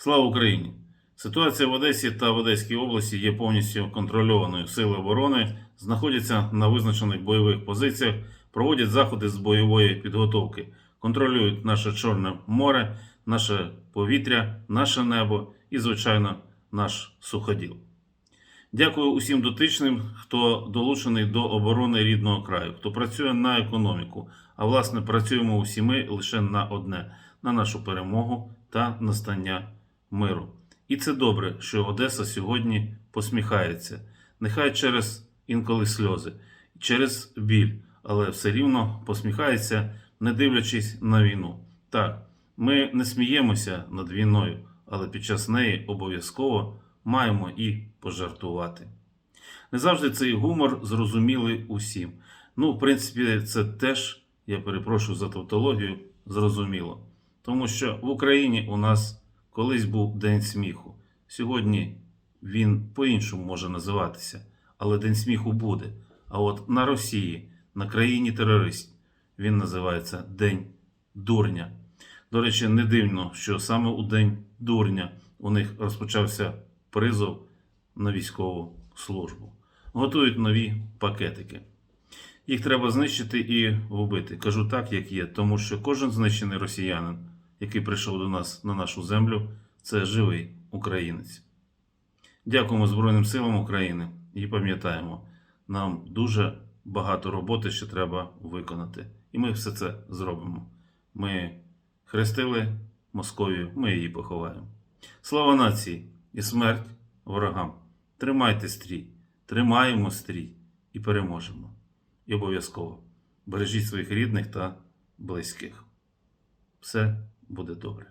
Слава Україні! Ситуація в Одесі та в Одеській області є повністю контрольованою. Сили оборони знаходяться на визначених бойових позиціях, проводять заходи з бойової підготовки, контролюють наше Чорне море, наше повітря, наше небо і, звичайно, наш суходіл. Дякую усім дотичним, хто долучений до оборони рідного краю, хто працює на економіку. А власне працюємо усі ми лише на одне на нашу перемогу та настання миру. І це добре, що Одеса сьогодні посміхається. Нехай через інколи сльози, через біль, але все рівно посміхається, не дивлячись на війну. Так, ми не сміємося над війною, але під час неї обов'язково маємо і пожартувати. Не завжди цей гумор зрозумілий усім. Ну, в принципі, це теж, я перепрошую за тавтологію, зрозуміло. Тому що в Україні у нас колись був День сміху. Сьогодні він по-іншому може називатися, але День сміху буде. А от на Росії, на країні терористів, він називається День дурня. До речі, не дивно, що саме у День дурня у них розпочався призов на військову службу. Готують нові пакетики. Їх треба знищити і вбити. Кажу так, як є, тому що кожен знищений росіянин, який прийшов до нас на нашу землю, це живий українець. Дякуємо Збройним силам України і пам'ятаємо, нам дуже багато роботи ще треба виконати. І ми все це зробимо. Ми хрестили Московію, ми її поховаємо. Слава нації і смерть ворогам! Тримайте стрій, тримаємо стрій і переможемо. І обов'язково бережіть своїх рідних та близьких. Все буде добре.